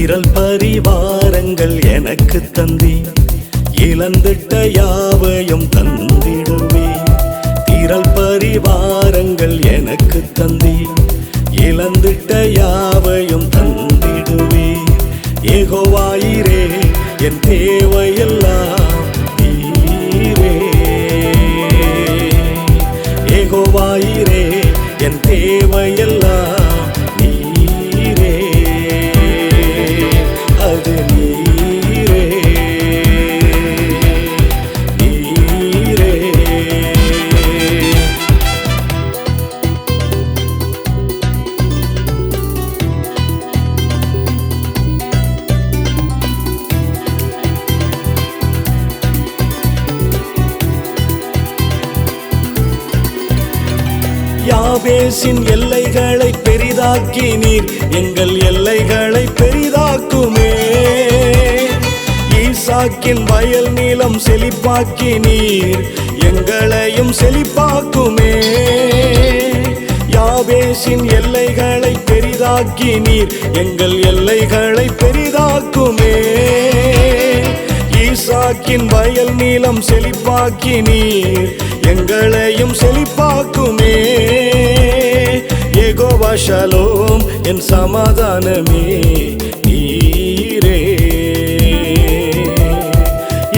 திரள் பரிவாரங்கள் எனக்கு தந்தி. இழந்துட்ட யாவையும் தந்திடுவே திரள் பரிவாரங்கள் எனக்கு தந்தி. இழந்துட்ட யாவையும் தந்திடுவே ஏகோவாயிரே என் தேவையெல்லாம் தீரே. ஏகோவாயிரே என் தே யாவேசின் எல்லைகளை பெரிதாக்கி நீர். எங்கள் எல்லைகளை பெரிதாக்குமே. ஈசாக்கின் வயல் நீளம் செழிப்பாக்கி நீர். எங்களையும் செழிப்பாக்குமே. யாவேசின் எல்லைகளை பெரிதாக்கி நீர். எங்கள் எல்லைகளை பெரிதாக்குமே. ஈசாக்கின் வயல் நீளம் செழிப்பாக்கி நீர் எங்களையும் செழிப்பாக்குமே. ஏகோவா ஷலோம் என் சமாதானமே நீரே.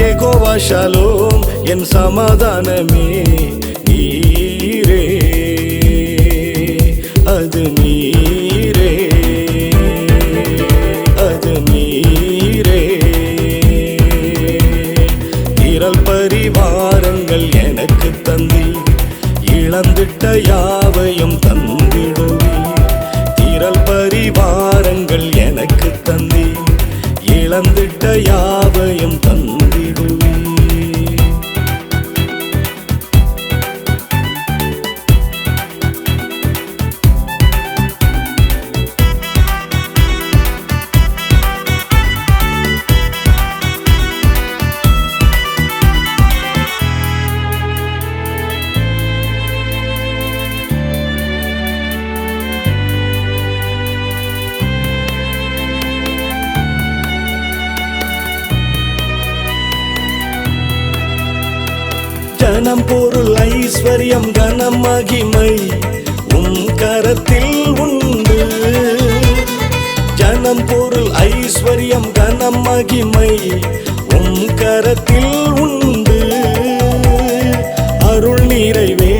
ஏகோவா ஷலோம் என் சமாதானமே நீரே. அது நீ கேட்ட யாவையும் தந்திடுவி திரள் பரிவாரங்கள் எனக்கு தந்தி இழந்திட்ட யா ஜனம் பொருள் ஐஸ்வர்யம் கனம் மகிமை உம் கரத்தில் உண்டு. ஜனம் பொருள் ஐஸ்வர்யம் கனம் மகிமை உம் கரத்தில் உண்டு. அருள் நிறைவே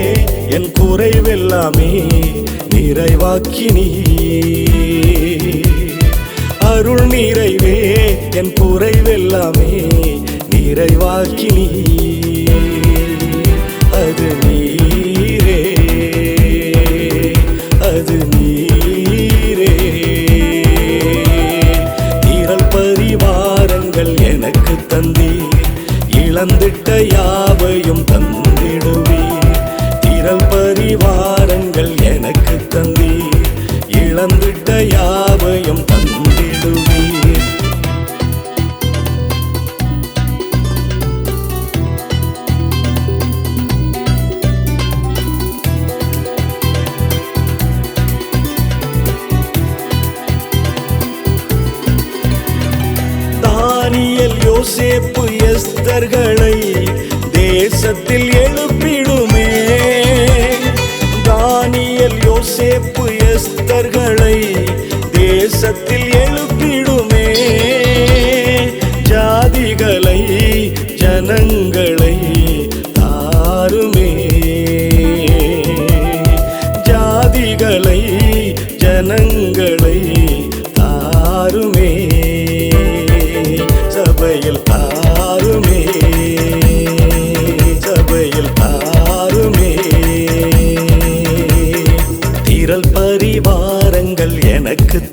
என் குறைவெல்லாமே நிறைவாக்கினி அருள் நிறைவே என் குறைவெல்லாமே நிறைவாக்கினி இழந்திட்ட யாவையும் தந்திடுவி திரள் பரிவாரங்கள் எனக்கு தானியல் யோசேப்பு எஸ்தர்களை தேசத்தில் எழுப்பிடுமே. தானியல் யோசேப்பு எஸ்தர்களை தேசத்தில் எழுப்பிடுமே. ஜாதிகளை ஜனங்களை தாருமே. ஜாதிகளை ஜனங்கள்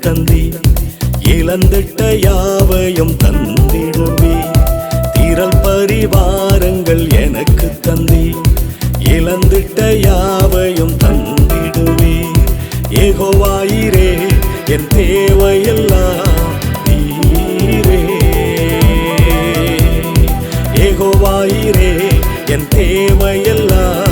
தந்தி இழந்திட்ட யாவையும் தந்திடுவே திரள் பரிவாரங்கள் எனக்கு தந்தி இழந்திட்ட யாவையும் தந்திடுவே ஏகோவாயிரே என் தேவையெல்லாம் நீரே. ஏகோவாயிரே என் தேவையெல்லாம்